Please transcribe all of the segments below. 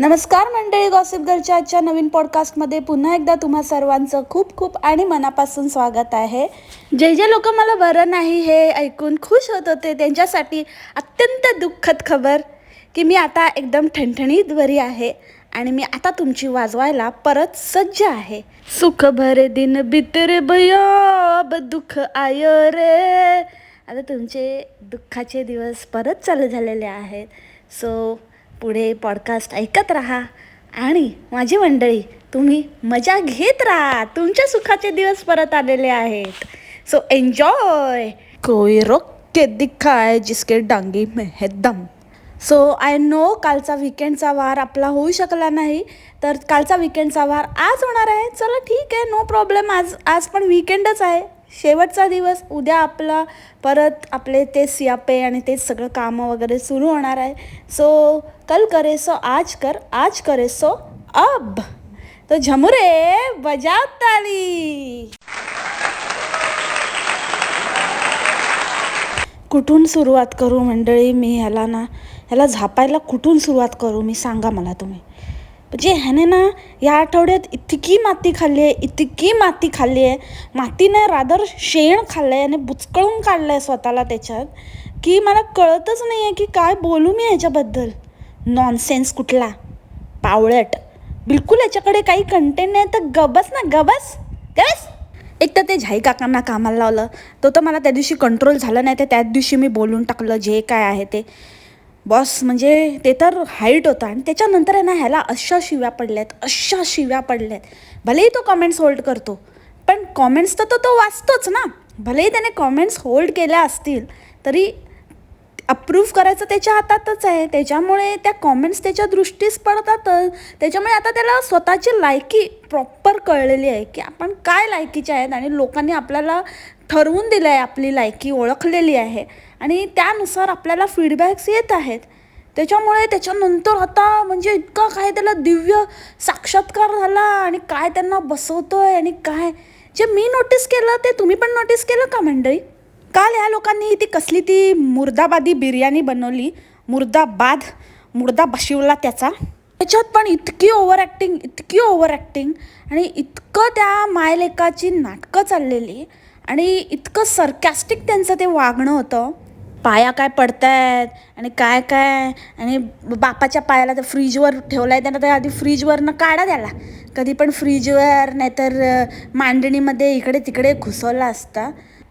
नमस्कार मंडळी गॉसिप गर्लच्या आजच्या नवीन पॉडकास्टमध्ये पुन्हा एकदा तुम्हा सर्वांचं खूप खूप आणि मनापासून स्वागत आहे. जे जे लोक मला बरं नाही हे ऐकून खुश होत होते त्यांच्यासाठी अत्यंत दुःखद खबर की मी आता एकदम ठणठणीत बरी आहे आणि मी आता तुमची वाजवायला परत सज्ज आहे. सुख भरे दिन बितर बयो अब दुःख आय रे. आता तुमचे दुःखाचे दिवस परत चालू झालेले आहेत. सो पुढे पॉडकास्ट ऐकत राहा. आणि माझी मंडळी तुम्ही मजा घेत राहा. तुमच्या सुखाचे दिवस परत आलेले आहेत. सो एन्जॉय कोई रोक के दिखाय जिसके डांगी में है दम. सो आय नो कालचा विकेंडचा वार आपला होऊ शकला नाही तर कालचा विकेंडचा वार आज होणार आहे. चला ठीक आहे नो प्रॉब्लेम आज आज पण विकेंडच आहे. शेवटचा दिवस उद्या आपला परत आपले ते सियापे आणि तेच सगळं कामं वगैरे सुरू होणार आहे. सो कल करे सो आज कर आज करे सो अब। तो झमुरे बजाओ ताली। कुठून सुरुवात करू मंडळी मी ह्याला ना ह्याला झापायला कुठून सुरुवात करू मी सांगा मला तुम्ही. म्हणजे ह्याने ना या आठवड्यात इतकी माती खाल्ली आहे इतकी माती खाल्ली आहे. मातीने रादर शेण खाल्लं आहे आणि बुचकळून काढलं आहे स्वतःला त्याच्यात की मला कळतच नाही आहे की काय बोलू मी ह्याच्याबद्दल. नॉनसेन्स कुठला? पावळट. बिलकुल याच्याकडे काही कंटेंट नाही तर गबस ना गबस. गबस. एक तर ते झाई काकांना कामाला लावलं. तो तर मला त्या दिवशी कंट्रोल झालं नाही तर त्याच दिवशी मी बोलून टाकलं जे काय आहे ते. बॉस म्हणजे ते तर हाईट होता. आणि त्याच्यानंतर आहे ना ह्याला अशा शिव्या पडल्यात अशा शिव्या पडल्यात. भलेही तो कॉमेंट्स होल्ड करतो पण कॉमेंट्स तर तो तो वाचतोच ना. भलेही त्याने कॉमेंट्स होल्ड केल्या असतील तरी अप्रूव्ह करायचं त्याच्या हातातच आहे. त्याच्यामुळे त्या कॉमेंट्स त्याच्या दृष्टीस पडतातच. त्याच्यामुळे आता त्याला स्वतःची लायकी प्रॉपर कळलेली आहे की आपण काय लायकीचे आहेत आणि लोकांनी आपल्याला ठरवून दिलं आहे आपली लायकी ओळखलेली आहे. आणि त्यानुसार आपल्याला फीडबॅक्स येत आहेत. त्याच्यामुळे त्याच्यानंतर आता म्हणजे इतका काय त्याला दिव्य साक्षात्कार झाला आणि काय त्यांना बसवतो आहे आणि काय? जे मी नोटीस केलं ते तुम्ही पण नोटीस केलं का मंडळी? काल ह्या लोकांनी ती कसली ती मुर्दाबादी बिर्याणी बनवली मुर्दाबाद मुर्दा बशिवला त्याचा. त्याच्यात पण इतकी ओव्हर ॲक्टिंग इतकी ओव्हर ॲक्टिंग आणि इतकं त्या मायलेकाची नाटकं चाललेली आणि इतकं सरकॅस्टिक त्यांचं ते वागणं होतं. पाया काय पडतायत आणि काय काय आणि बापाच्या पायाला तर फ्रीजवर ठेवला आहे त्यांना तर आधी फ्रीजवरनं काढा द्याला कधी पण फ्रीजवर नाहीतर मांडणीमध्ये इकडे तिकडे घुसवला असता.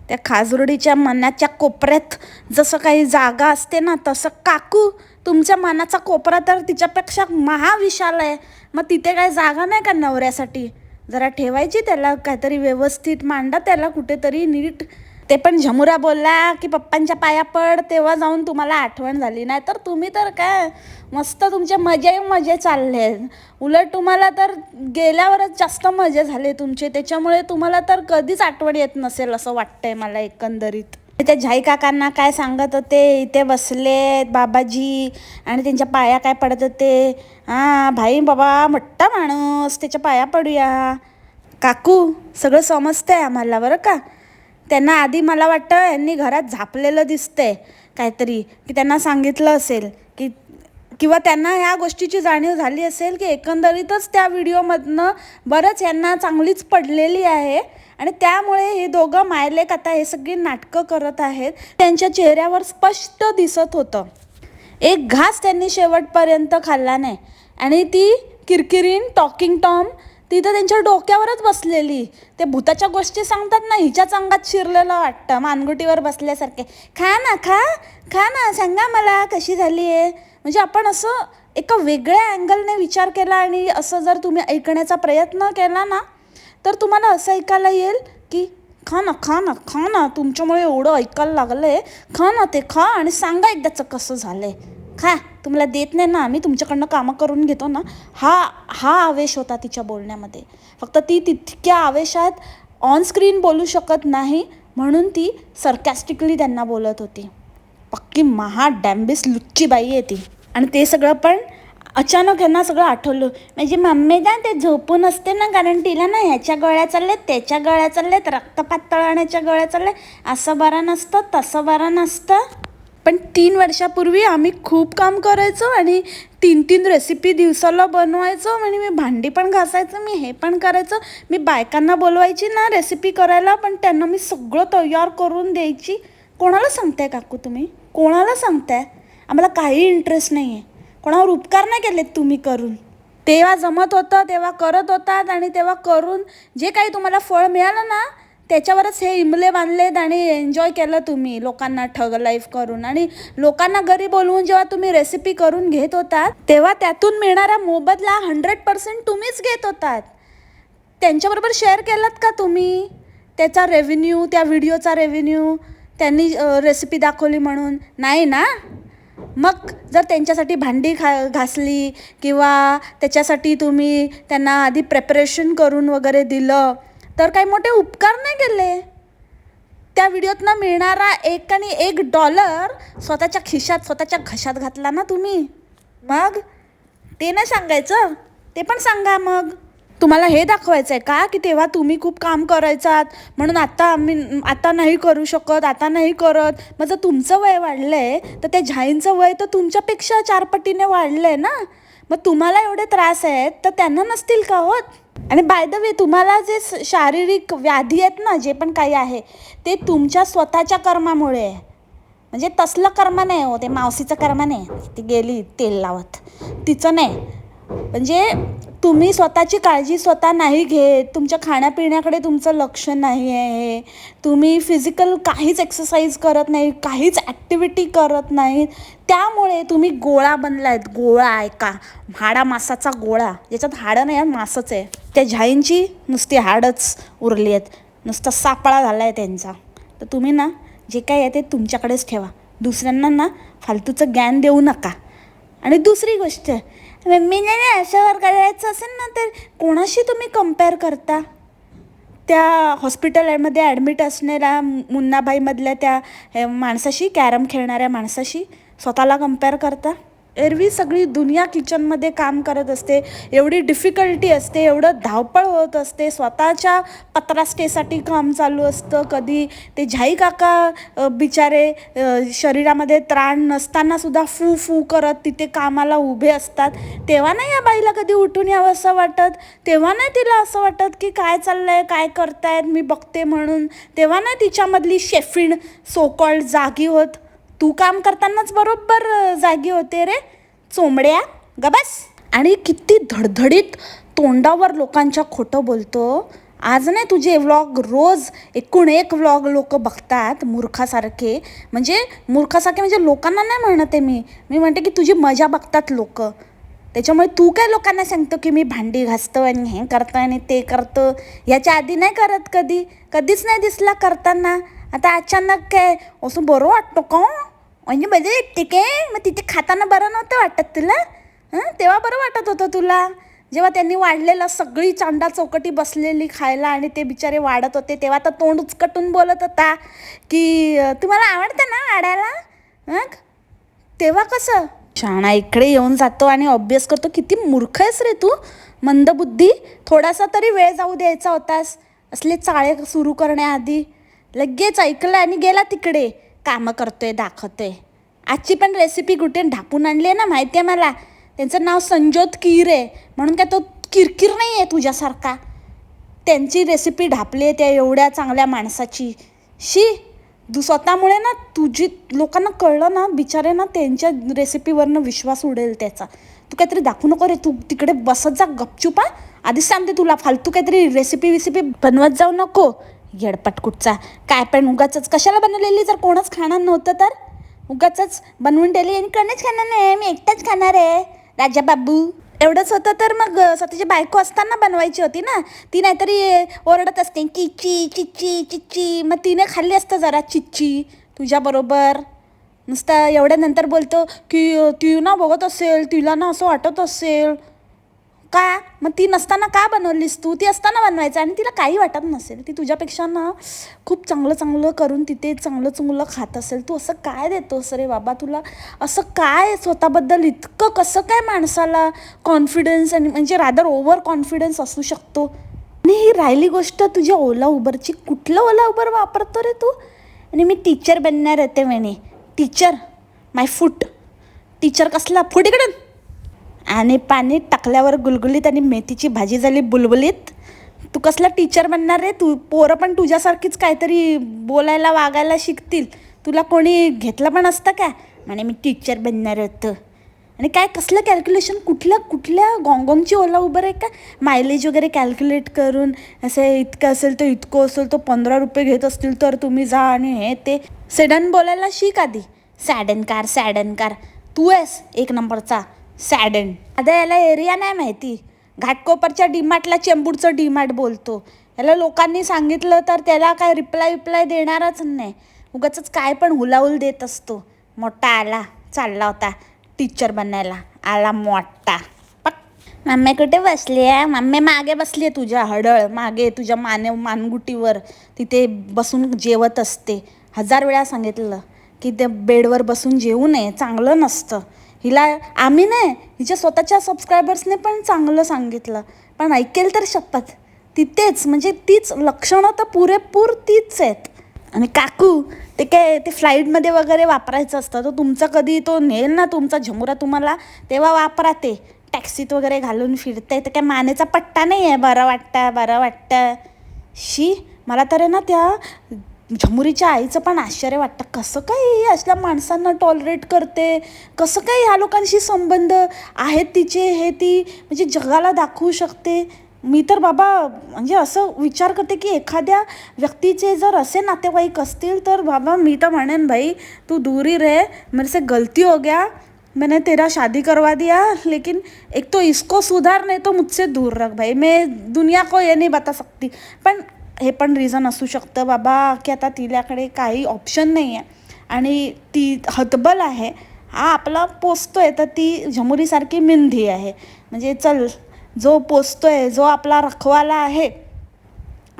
त्या खाजुरडीच्या मनाच्या कोपऱ्यात जसं काही जागा असते ना तसं काकू तुमच्या मनाचा कोपरा तर तिच्यापेक्षा महाविशाल आहे. मग तिथे काय जागा नाही का नवऱ्यासाठी? जरा ठेवायची त्याला काहीतरी व्यवस्थित मांडा त्याला कुठेतरी नीट ते पण झमुरा बोलला की पप्पांच्या पाया पड तेव्हा जाऊन तुम्हाला आठवण झाली. नाही तर तुम्ही तर काय मस्त तुमचे मजे मजे चालले उलट तुम्हाला तर गेल्यावरच जास्त मजे झाले तुमचे. त्याच्यामुळे तुम्हाला तर कधीच आठवण येत नसेल असं वाटतंय मला एकंदरीत. त्या झाई काकांना काय सांगत होते? इथे बसले बाबाजी. आणि त्यांच्या पाया काय पडत होते? हां भाई बाबा मोठा माणूस. त्याच्या पाया पडूया. काकू सगळं समजतंय आम्हाला बरं का? त्यांना आधी मला वाटतं यांनी घरात झापलेलं दिसतंय काहीतरी की त्यांना सांगितलं असेल की किंवा त्यांना ह्या गोष्टीची जाणीव झाली असेल की एकंदरीतच त्या व्हिडिओमधनं बरंच यांना चांगलीच पडलेली आहे. आणि त्यामुळे हे दोघं मायलेक आता हे सगळी नाटकं करत आहेत. त्यांच्या चेहऱ्यावर स्पष्ट दिसत होतं. एक घास त्यांनी शेवटपर्यंत खाल्ला नाही. आणि ती किरकिरीन टॉकिंग टॉम तिथं त्यांच्या डोक्यावरच बसलेली. ते भूताच्या गोष्टी सांगतात ना हिच्याच अंगात शिरलेलं वाटतं मानगुटीवर बसल्यासारखे. खा ना खा खा ना सांगा मला कशी झाली आहे? म्हणजे आपण असं एका वेगळ्या अँगलने विचार केला आणि असं जर तुम्ही ऐकण्याचा प्रयत्न केला ना तर तुम्हाला असं ऐकायला येईल की खा ना खा ना खा ना तुमच्यामुळे एवढं ऐकायला लागलं आहे खा ना ते खा आणि सांगा एकदाचं कसं झालं आहे खा तुम्हाला देत नाही ना आम्ही तुमच्याकडनं कामं करून घेतो ना. हा हा आवेश होता तिच्या बोलण्यामध्ये. फक्त ती तितक्या आवेशात ऑन स्क्रीन बोलू शकत नाही म्हणून ती सरकॅस्टिकली त्यांना बोलत होती. पक्की महा डॅम्बिस लुच्ची बाई आहे ती. आणि ते सगळं पण अचानक यांना सगळं आठवलं. म्हणजे मम्मी ना ते झोपून असते ना कारण तिला ना ह्याच्या गळ्या चालल्यात त्याच्या गळ्या चालल्यात रक्तपात तळण्याच्या गळ्या चालल्या असं बरं नसतं तसं बरं नसतं. पण तीन वर्षापूर्वी आम्ही खूप काम करायचो आणि तीन तीन रेसिपी दिवसाला बनवायचो आणि मी भांडी पण घासायचं मी हे पण करायचं. मी बायकांना बोलवायची ना रेसिपी करायला पण त्यांना मी सगळं तयार करून द्यायची. कोणाला सांगताय काकू तुम्ही? कोणाला सांगताय? आम्हाला काही इंटरेस्ट नाही आहे कोणावर उपकार नाही केलेत तुम्ही करून. तेव्हा जमत होतं तेव्हा करत होतात आणि तेव्हा करून जे काही तुम्हाला फळ मिळालं ना त्याच्यावरच हे इमले बांधलेत आणि एन्जॉय केलं तुम्ही लोकांना ठग लाईफ करून. आणि लोकांना घरी बोलवून जेव्हा तुम्ही रेसिपी करून घेत होतात तेव्हा त्यातून मिळणारा मोबदला हंड्रेड पर्सेंट तुम्हीच घेत होतात. त्यांच्याबरोबर शेअर केलात का तुम्ही? त्याचा रेव्हेन्यू त्या व्हिडिओचा रेव्हेन्यू त्यांनी रेसिपी दाखवली म्हणून? नाही ना? मग जर त्यांच्यासाठी भांडी खा घासली किंवा त्याच्यासाठी तुम्ही त्यांना आधी प्रेपरेशन करून वगैरे दिलं तर काही मोठे उपकार नाही केले. त्या व्हिडिओतनं मिळणारा एक आणि एक डॉलर स्वतःच्या खिशात स्वतःच्या घशात घातला ना तुम्ही. मग? ते नाही सांगायचं? ते पण सांगा मग. तुम्हाला हे दाखवायचं आहे का की तेव्हा तुम्ही खूप काम करायचात? म्हणून आता आम्ही आता नाही करू शकत आता नाही करत. मग जर तुमचं वय वाढलं आहे तर त्या झाईंचं वय तर तुमच्यापेक्षा चार पटीने वाढलं आहे ना? मग तुम्हाला एवढे त्रास आहेत तर त्यांना नसतील का होत? आणि बाय द वे तुम्हाला जे स- शारीरिक व्याधी आहेत ना जे पण काही आहे ते तुमच्या स्वतःच्या कर्मामुळे आहे. म्हणजे तसलं कर्म नाही हो ते मावशीचं कर्म नाही. ती गेली तेल लावत. तिचं नाही. म्हणजे तुम्ही स्वतःची काळजी स्वतः नाही घेत. तुमच्या खाण्यापिण्याकडे तुमचं लक्ष नाही आहे. तुम्ही फिजिकल काहीच एक्सरसाइज करत नाही काहीच ॲक्टिव्हिटी करत नाही. त्यामुळे तुम्ही गोळा बनलायत. गोळा ऐका. हाडा मासाचा गोळा. ज्याच्यात हाडं नाही आहे मासच आहे. त्या झाईंची नुसती हाडच उरली आहेत. नुसता सापळा झाला आहे त्यांचा. तर तुम्ही ना जे काही आहे ते तुमच्याकडेच ठेवा. दुसऱ्यांना ना फालतूचं ज्ञान देऊ नका. आणि दुसरी गोष्ट मम्मीने ना असं करायचं असेल ना तर कोणाशी तुम्ही कंपेअर करता? त्या हॉस्पिटलमध्ये ॲडमिट असणाऱ्या मुन्नाबाईमधल्या त्या माणसाशी कॅरम खेळणाऱ्या माणसाशी स्वतःला कंपेअर करता? एरवी सगळी दुनिया किचनमध्ये काम करत असते एवढी डिफिकल्टी असते एवढं धावपळ होत असते स्वतःच्या पत्रास्टेसाठी काम चालू असतं कधी ते झाई काका बिचारे शरीरामध्ये त्राण नसताना सुद्धा फू फू करत तिथे कामाला उभे असतात. तेव्हा नाही या बाईला कधी उठून यावं असं वाटत? तेव्हा नाही तिला असं वाटत की काय चाललं आहे काय करतायत मी बघते म्हणून. तेव्हा नाही तिच्यामधली शेफिण सोकॉल्ड जागी होत. तू काम करतानाच बरोबर जागी होते रे. चोंबड्या गबस आणि किती धडधडीत तोंडावर लोकांच्या खोटं बोलतो. आज नाही तुझे व्लॉग रोज एकूण एक व्लॉग लोक बघतात मूर्खासारखे. म्हणजे मूर्खासारखे म्हणजे लोकांना नाही म्हणत आहे मी. मी म्हणते की तुझी मजा बघतात लोक. त्याच्यामुळे तू काय लोकांना सांगतो की मी भांडी घासतो आणि हे करतो आणि ते करतो? याच्या आधी नाही करत कधी. कधीच नाही दिसला करताना. आता अचानक काय? असं बरं वाटतो का हो? म्हणजे मजा येते के मग तिथे खाताना बरं नव्हतं वाटत तुला? हं? तेव्हा बरं वाटत होतं तुला. जेव्हा त्यांनी वाढलेलं सगळी चांडा चौकटी बसलेली खायला आणि ते बिचारे वाढत होते तेव्हा तर तोंड उचकटून बोलत होता की तुम्हाला आवडतं ना वाढायला? मग तेव्हा कसं? शाणा इकडे येऊन जातो आणि अभ्यास करतो. किती मूर्ख आहेस रे तू. मंदबुद्धी थोडासा तरी वेळ जाऊ द्यायचा होतास. असले चाळे सुरू करण्याआधी. लगेच ऐकलं आणि गेला तिकडे. कामं करतो आहे दाखवतो आहे आजची पण रेसिपी कुठे ढापून आणली आहे ना माहिती आहे मला? त्यांचं नाव संजोत कीर आहे. म्हणून काय तो किरकिर नाही आहे तुझ्यासारखा? त्यांची रेसिपी ढापली आहे त्या एवढ्या चांगल्या माणसाची. शी तू स्वतःमुळे ना तुझी लोकांना कळलं ना बिचारे ना त्यांच्या रेसिपीवरनं विश्वास उडेल त्याचा. तू काहीतरी दाखवू नको रे तू तिकडे बसत जा गपचूप आधीच सांगते तुला फालतू काहीतरी रेसिपी विसिपी बनवत जाऊ नको. येडपट कुठचा काय पण उगाच कशाला बनवलेली? जर कोणच खाणार नव्हतं तर? उगाच बनवून ठेवली. आणि कोणीच खाणार नाही. मी एकटाच खाणार आहे. राजा बाबू. एवढंच होतं तर मग अ, स्वतःची बायको असताना बनवायची होती ना? ती नाहीतरी ओरडत असते. चिच्ची चिच्ची चिच्ची. मग तिने खाल्ली असतं जरा चिच्ची. तुझ्याबरोबर नुसतं एवढ्यानंतर बोलतो की अ, ती ना बघत असेल तिला ना असं वाटत असेल. का? मग ती नसताना का बनवलीस तू? ती असताना बनवायचं आणि तिला काही वाटत नसेल. ती तुझ्यापेक्षा ना खूप चांगलं चांगलं करून तिथे चांगलं चांगलं खात असेल. तू असं काय देतोस रे बाबा? तुला असं काय स्वतःबद्दल इतकं कसं काय माणसाला कॉन्फिडन्स आणि म्हणजे रादर ओव्हर कॉन्फिडन्स असू शकतो? आणि ही राहिली गोष्ट तुझ्या ओला उबरची. कुठलं ओला उबर वापरतो रे तू? आणि मी टीचर बनणार येते म्हणे. टीचर माय फूट टीचर कसला? फूट इकडून आणि पाणी टाकल्यावर गुलगुलीत आणि मेथीची भाजी झाली बुलबुलीत. तू कसला टीचर बनणार रे? तू पोरं पण तुझ्यासारखीच काहीतरी बोलायला वागायला शिकतील. तुला कोणी घेतलं पण असतं का? म्हणे मी टीचर बनणार होतं. आणि काय कसलं कॅल्क्युलेशन कुठल्या कुठल्या गॉंगॉंगची ओला उबर आहे का? मायलेज वगैरे कॅल्क्युलेट करून असे इतकं असेल तर इतकं असेल तर पंधरा रुपये घेत असतील तर तुम्ही जा आणि हे ते. सेडन बोलायला शिक आधी. सॅडन कार सॅडन कार तू आहेस एक नंबरचा. सॅडन. आता याला एरिया नाही माहिती. घाटकोपरच्या डीमार्टला चेंबूरचं डीमार्ट बोलतो. याला लोकांनी सांगितलं तर त्याला काय रिप्लाय विप्लाय देणारच नाही. उगाच काय पण हुलाहुल देत असतो. मोठा आला चालला होता. टीचर बनायला. आला मोठा. पक मम्मी कुठे बसली आहे? मम्मी मागे बसली आहे तुझ्या हडळ. मागे तुझ्या माने मानगुटीवर. तिथे बसून जेवत असते. हजार वेळा सांगितलं की ते बेडवर बसून जेवू नये. चांगलं नसतं. हिला आम्ही नाही हिच्या स्वतःच्या सबस्क्रायबर्सने पण चांगलं सांगितलं. पण ऐकेल तर शपथ. तिथेच म्हणजे तीच लक्षणं तर पुरेपूर तीच आहेत. आणि काकू ते काय ते फ्लाईटमध्ये वगैरे वापरायचं असतं तर तुमचा कधी तो नेल ना तुमचा झमुरा तुम्हाला तेव्हा वापरा ते टॅक्सीत वगैरे घालून फिरते तर काय मानेचा पट्टा नाही आहे बरं वाटतं बरं वाटतं. शी मला तर आहे ना त्या झमुरीच्या आईचं पण आश्चर्य वाटतं. कसं काय असल्या माणसांना टॉलरेट करते? कसं काय ह्या लोकांशी संबंध आहेत तिचे हे ती म्हणजे जगाला दाखवू शकते? मी तर बाबा म्हणजे असं विचार करते की एखाद्या व्यक्तीचे जर असे नातेवाईक असतील तर बाबा मी तर म्हणेन भाई तू दूरी रे मेरे से गलती हो गया. मैंने तेरा शादी करवा दिया. लेकिन एक तो इसको सुधार नहीं तो मुझसे दूर रख भाई. मैं दुनिया को ये नहीं बता सकती. पण हे पण रिझन असू शकतं. बाबा की आता तिच्याकडे काही ऑप्शन नाही आहे आणि ती हतबल आहे. हा आपला पोचतो आहे तर ती झमुरीसारखी मिंधी आहे. म्हणजे चल जो पोचतो आहे जो आपला रखवाला आहे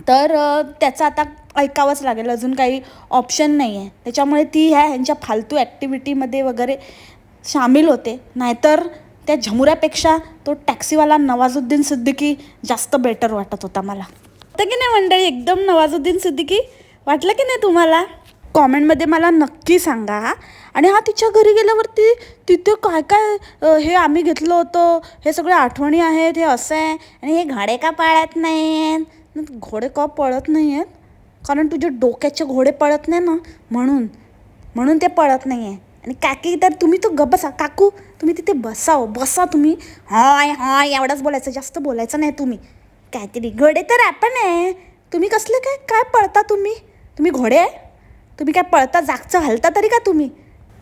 तर त्याचं आता ऐकावंच लागेल. अजून काही ऑप्शन नाही आहे त्याच्यामुळे ती ह्या ह्यांच्या फालतू ॲक्टिव्हिटीमध्ये वगैरे सामील होते. नाहीतर त्या झमुऱ्यापेक्षा तो टॅक्सीवाला नवाजुद्दीन सिद्दीकी जास्त बेटर वाटत होता मला. तर की नाही मंडळी? एकदम नवाजुद्दीन सिद्दीकी? वाटलं की नाही तुम्हाला? कॉमेंटमध्ये मला नक्की सांगा. आणि हा तिच्या घरी गेल्यावरती तिथे काय काय हे आम्ही घेतलं होतं? हे सगळे आठवणी आहेत? हे असं आहे? आणि हे घाडे का पाळत नाही आहेत घोडे का पळत नाही आहेत कारण तुझे डोक्याचे घोडे पळत नाही ना? म्हणून. म्हणून ते पळत नाही आहे आणि काकी तर तुम्ही तो ग बसा. काकू तुम्ही तिथे बसाव बसा तुम्ही. हाय हाय एवढंच बोलायचं. जास्त बोलायचं नाही तुम्ही. काहीतरी घोडे तर आपण आहे. तुम्ही कसले काय काय पळता तुम्ही? तुम्ही घोडे आहे? तुम्ही काय पळता जागचं हलता तरी का तुम्ही?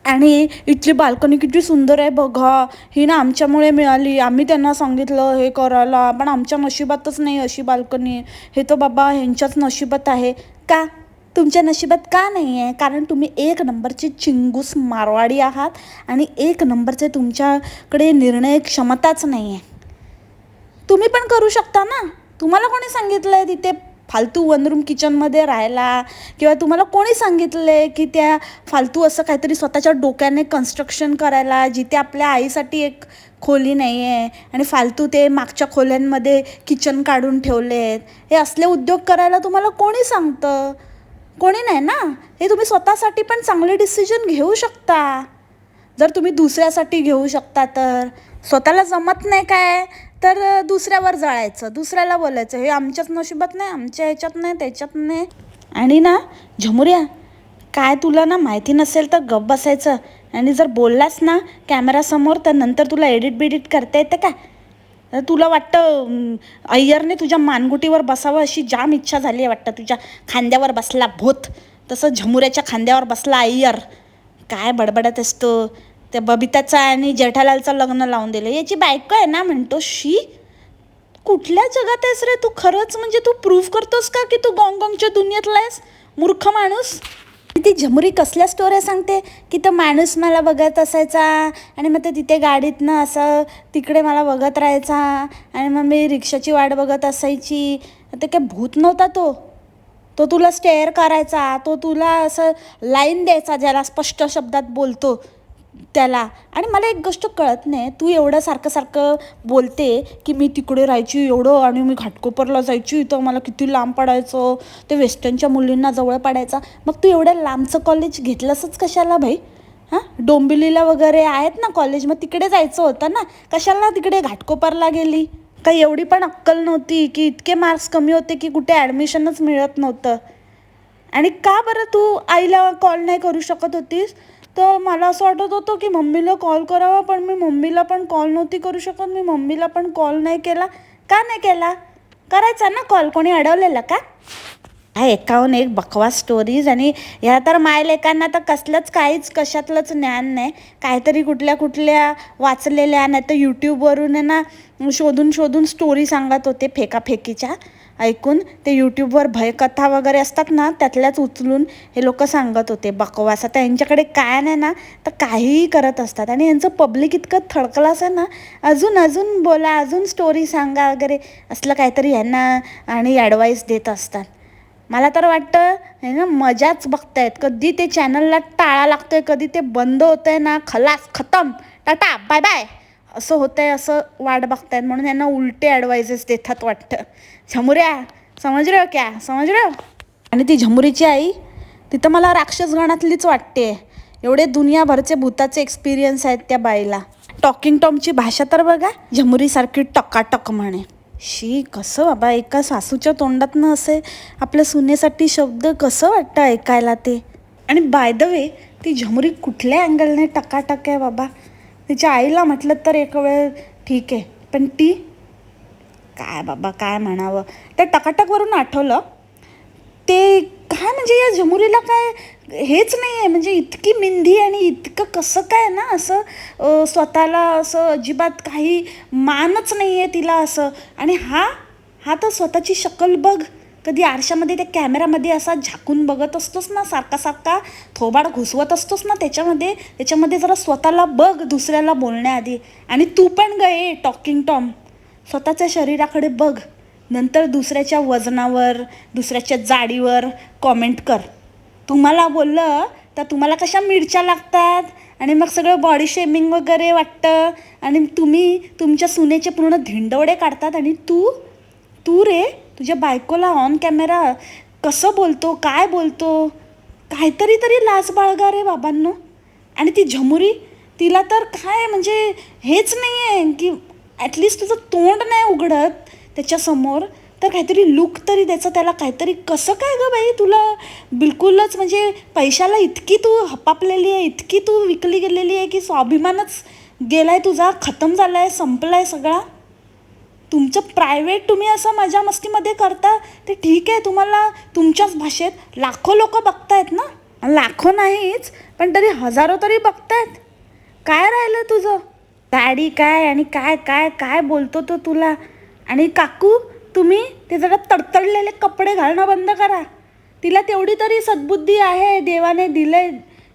आणि इथली बाल्कनी किती सुंदर आहे बघा. ही ना आमच्यामुळे मिळाली. आम्ही त्यांना सांगितलं हे करायला. पण आमच्या नशिबातच नाही अशी बाल्कनी. हे तर बाबा ह्यांच्याच नशिबात आहे. का? तुमच्या नशिबात का नाही आहे? कारण तुम्ही एक नंबरचे चिंगूस मारवाडी आहात आणि एक नंबरचे तुमच्याकडे निर्णय क्षमताच नाही आहे. तुम्ही पण करू शकता ना. तुम्हाला कोणी सांगितलं आहे तिथे फालतू वन रूम किचनमध्ये राहायला? किंवा तुम्हाला कोणी सांगितलं आहे की त्या फालतू असं काहीतरी स्वतःच्या डोक्याने कन्स्ट्रक्शन करायला जिथे आपल्या आईसाठी एक खोली नाही आहे आणि फालतू ते मागच्या खोल्यांमध्ये किचन काढून ठेवले आहेत हे असले उद्योग करायला तुम्हाला कोणी सांगतं? कोणी नाही ना. हे तुम्ही स्वतःसाठी पण चांगले डिसिजन घेऊ शकता. जर तुम्ही दुसऱ्यासाठी घेऊ शकता तर. स्वतःला जमत नाही काय? तर दुसऱ्यावर जळायचं. दुसऱ्याला बोलायचं हे आमच्याच नशिबात नाही आमच्या ह्याच्यात नाही त्याच्यात नाही. आणि ना झमुऱ्या काय तुला ना माहिती नसेल तर गप बसायचं. आणि जर बोललास ना कॅमेरासमोर तर नंतर तुला एडिट बिडिट करता येतं का? तर तुला वाटतं अय्यरने तुझ्या मानगुटीवर बसावं अशी जाम इच्छा झाली आहे वाटतं तुझ्या खांद्यावर बसला भूत. तसं झमुऱ्याच्या खांद्यावर बसला अय्यर. काय बडबडत असतो त्या बबिताचा आणि जेठालालचं लग्न लावून दिलं. याची बायको आहे ना म्हणतो शी कुठल्या जगात आहेस रे तू? खरंच म्हणजे तू प्रूव्ह करतोस का की तू गॉंगॉंगच्या दुनियेतला आहेस? मूर्ख माणूस. ती झमुरी कसल्या स्टोऱ्या सांगते? की तो माणूस मला बघत असायचा आणि मग ते तिथे गाडीतनं असं तिकडे मला बघत राहायचा आणि मग मी रिक्षाची वाट बघत असायची. ते काय भूत नव्हता तो. तो तुला स्टेअर करायचा तो तुला असं लाईन द्यायचा ज्याला स्पष्ट शब्दात बोलतो. त्याला. आणि मला एक गोष्ट कळत नाही तू एवढं सारखं सारखं बोलते की मी तिकडे राहायची एवढं आणि मी घाटकोपरला जायची तर मला किती लांब पडायचं ते वेस्टर्नच्या मुलींना जवळ पडायचा. मग तू एवढ्या लांबचं कॉलेज घेतलंसच कशाला भाई? हां? डोंबिवलीला वगैरे आहेत ना कॉलेज मग तिकडे जायचं होतं ना. कशाला तिकडे घाटकोपरला गेली? काही एवढी पण अक्कल नव्हती की इतके मार्क्स कमी होते की कुठे ॲडमिशनच मिळत नव्हतं. आणि का बरं तू आईला कॉल नाही करू शकत होतीस? तर मला असं वाटत होतं की मम्मीला कॉल करावा पण मी मम्मीला पण कॉल नव्हती करू शकत. मी मम्मीला पण कॉल नाही केला. का नाही केला? करायचा ना कॉल कोणी अडवलेला का? हा एकाहून एक बकवास स्टोरीज आणि ह्या तर मायलेकांना तर कसलंच काहीच कशातलंच ज्ञान नाही. काहीतरी कुठल्या कुठल्या वाचलेल्या नाही तर यूट्यूबवरून आहे ना शोधून शोधून स्टोरी सांगत होते फेकाफेकीच्या. ऐकून ते यूट्यूबवर भयकथा वगैरे असतात ना त्यातल्याच उचलून हे लोक सांगत होते बकवास. आता यांच्याकडे काय नाही ना तर काहीही करत असतात. आणि यांचं पब्लिक इतकं थडकलं असं ना अजून अजून बोला अजून स्टोरी सांगा वगैरे असलं काहीतरी यांना आणि ॲडवाईस देत असतात. मला तर वाटतं हे ना मजाच बघतायत. कधी ते चॅनलला टाळा लागतोय कधी ते बंद होतंय ना खलास खतम. टाटा बाय बाय असं होतं आहे असं वाट बघतायत म्हणून यांना उलटे ॲडवायजेस देतात वाटतं. झमुऱ्या समज रे क्या? समज रे आणि ती झमुरीची आई तिथं मला राक्षसगणातलीच वाटते. एवढे दुनियाभरचे भूताचे एक्सपिरियन्स आहेत त्या बाईला. टॉकिंग टॉमची भाषा तर बघा झमुरीसारखी टकाटक म्हणे. शी कसं बाबा एका सासूच्या तोंडातनं असे आपल्या सुनेसाठी शब्द कसं वाटतं ऐकायला ते? आणि बाय द वे ती झमुरी कुठल्या अँगलने टकाटक आहे बाबा? तिच्या आईला म्हटलं तर एक वेळ ठीक आहे. पण ती? काय बाबा काय म्हणावं? त्या टकाटकवरून आठवलं. ते काय म्हणजे या झमुरीला काय हेच नाही आहे म्हणजे इतकी मिंधी आणि इतकं कसं काय ना असं स्वतःला असं अजिबात काही मानच नाही आहे तिला असं. आणि हा हा तर स्वतःची शकल बघ. कधी आरशामध्ये त्या कॅमेरामध्ये असा झाकून बघत असतोस ना सारखा सारखा थोबाड घुसवत असतोस ना त्याच्यामध्ये त्याच्यामध्ये जरा स्वतःला बघ दुसऱ्याला बोलण्याआधी. आणि तू पण गए टॉकिंग टॉम. स्वतःच्या शरीराकडे बघ. नंतर दुसऱ्याच्या वजनावर दुसऱ्याच्या जाडीवर कॉमेंट कर. तुम्हाला बोललं तर तुम्हाला कशा मिरच्या लागतात? आणि मग सगळं बॉडी शेमिंग वगैरे वाटतं. आणि तुम्ही तुमच्या सुनेचे पूर्ण धिंडवडे काढतात. आणि तू तू रे तुझ्या बायकोला ऑन कॅमेरा कसं बोलतो काय बोलतो? काहीतरी तरी लाच बाळगा रे बाबांनो. आणि ती झमुरी तिला तर काय म्हणजे हेच नाही आहे की ॲटलिस्ट तुझं तोंड नाही उघडत त्याच्यासमोर तर काहीतरी लुक तरी द्यायचं त्याला काहीतरी कसं काय गं बाई तुला? बिलकुलच म्हणजे पैशाला इतकी तू हपापलेली आहे इतकी तू विकली गेलेली आहे की स्वाभिमानच गेला आहे तुझा खतम झाला आहे संपला आहे सगळा. तुमचं प्रायव्हेट तुम्ही असं मजा मस्तीमध्ये करता ते ठीक आहे तुम्हाला तुमच्याच भाषेत लाखो लोक बघतायत ना? लाखो नाहीच पण तरी हजारो तरी बघतायत. काय राहिलं तुझं? दाडी काय आणि काय काय काय बोलतो तो तुला? आणि काकू तुम्ही ते जरा तडतडलेले कपडे घालणं बंद करा. तिला तेवढी तरी सद्बुद्धी आहे देवाने दिले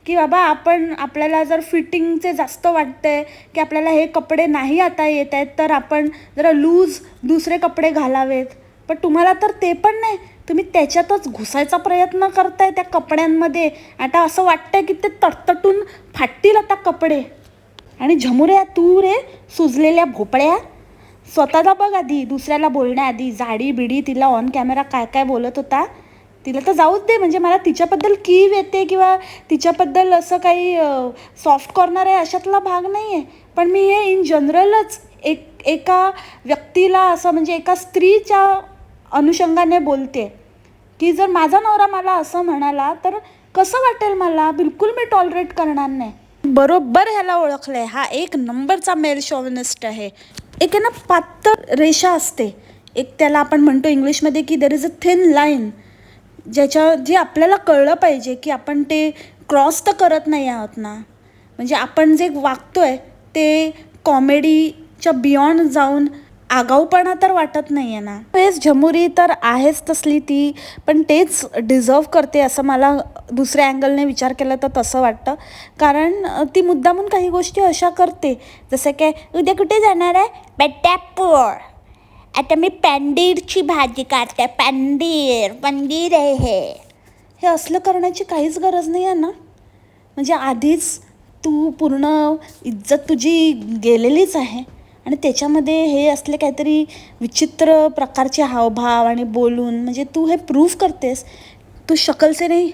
की बाबा आपण आपल्याला जर फिटिंगचे जास्त वाटते की आपल्याला हे कपडे नाही आता येत आहेत तर आपण जरा लूज दुसरे कपडे घालावेत. पण तुम्हाला तर ते पण नाही. तुम्ही त्याच्यातच घुसायचा प्रयत्न करताय त्या कपड्यांमध्ये. आता असं वाटतंय की ते तटतटून फाटतील आता कपडे. आणि झमुऱ्या तू रे सुजलेल्या भोपळ्या. स्वतःला बघ आधी दुसऱ्याला बोलण्याआधी. जाडी बिडी तिला ऑन कॅमेरा काय काय बोलत होता? तिला तर जाऊच दे म्हणजे मला तिच्याबद्दल कीव येते किंवा तिच्याबद्दल असं काही सॉफ्ट कॉर्नर आहे अशातला भाग नाही आहे पण मी हे इन जनरलच एक एका व्यक्तीला असं म्हणजे एका स्त्रीच्या अनुषंगाने बोलते. की जर माझा नवरा मला असं म्हणाला तर कसं वाटेल मला? बिलकुल मी टॉलरेट करणार नाही. बरोबर ह्याला ओळखलंय. हा एक नंबरचा मेल शॉविनिस्ट आहे. एक आहे ना पातळ रेषा असते. एक त्याला आपण म्हणतो इंग्लिशमध्ये की there is a thin line ज्याच्या जे आपल्याला कळलं पाहिजे की आपण ते क्रॉस तर करत नाही आहोत ना. म्हणजे आपण जे वागतोय ते कॉमेडीच्या बियॉन्ड जाऊन आगाऊपणा तर वाटत नाही आहे ना. हेच झमुरी तर आहेच तसली ती पण तेच डिझर्व करते असं मला दुसऱ्या अँगलने विचार केला तर तसं वाटतं. कारण ती मुद्दामून काही गोष्टी अशा करते. जसं काय उद्या कुठे जाणार आहे? बेट्यापूर आता मी पॅन्डीरची भाजी काढते पॅन्डीर पनीर आहे हे. हे असलं करण्याची काहीच गरज नाही आहे ना? म्हणजे आधीच तू पूर्ण इज्जत तुझी गेलेलीच आहे. आणि त्याच्यामध्ये हे असले काहीतरी विचित्र प्रकारचे हावभाव आणि बोलून म्हणजे तू हे प्रूव्ह करतेस. तू शकलसे नाही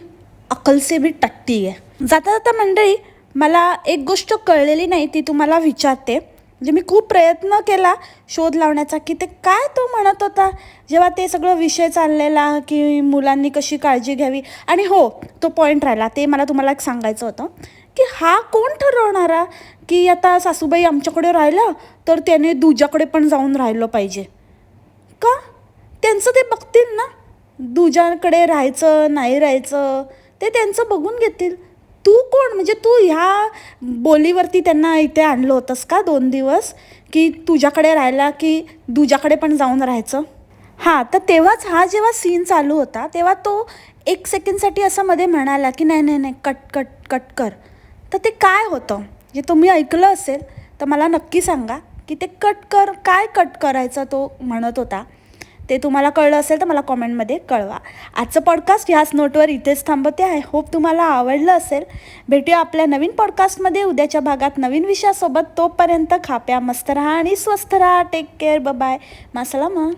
अकलसे बी टट्टी आहे. जाता जाता मंडळी मला एक गोष्ट कळलेली नाही ती तुम्हाला विचारते. म्हणजे मी खूप प्रयत्न केला शोध लावण्याचा की ते काय तो म्हणत होता? जेव्हा ते सगळं विषय चाललेला की मुलांनी कशी काळजी घ्यावी? आणि हो तो पॉईंट राहिला. ते मला तुम्हाला एक सांगायचं होतं की हा कोण ठरवणारा? की आता सासूबाई आमच्याकडे राहिलं तर त्याने दुजाकडे पण जाऊन राहिलं पाहिजे. का? त्यांचं ते बघतील ना? दुजाकडे राहायचं नाही राहायचं ते त्यांचं बघून घेतील. तू कोण? म्हणजे तू ह्या बोलीवरती त्यांना इथे आणलं होतंस का दोन दिवस? की तुझ्याकडे राहायला की तुझ्याकडे पण जाऊन राहायचं? हां तर तेव्हाच हा जेव्हा सीन चालू होता तेव्हा तो एक सेकंडसाठी असं मध्ये म्हणाला की नाही नाही नाही कट कट कट कर. तर ते काय होतं? जे तुम्ही ऐकलं असेल तर मला नक्की सांगा की ते कट कर काय कट करायचं तो म्हणत होता? ते तुम्हाला कळलं असेल तर मला कॉमेंटमध्ये कळवा. आजचं पॉडकास्ट ह्याच नोटवर इथेच थांबवते आहे होप तुम्हाला आवडलं असेल. भेटूया आपल्या नवीन पॉडकास्टमध्ये उद्याच्या भागात नवीन विषयासोबत तोपर्यंत खाप्या मस्त राहा आणि स्वस्त राहा. Take care bye मासलामा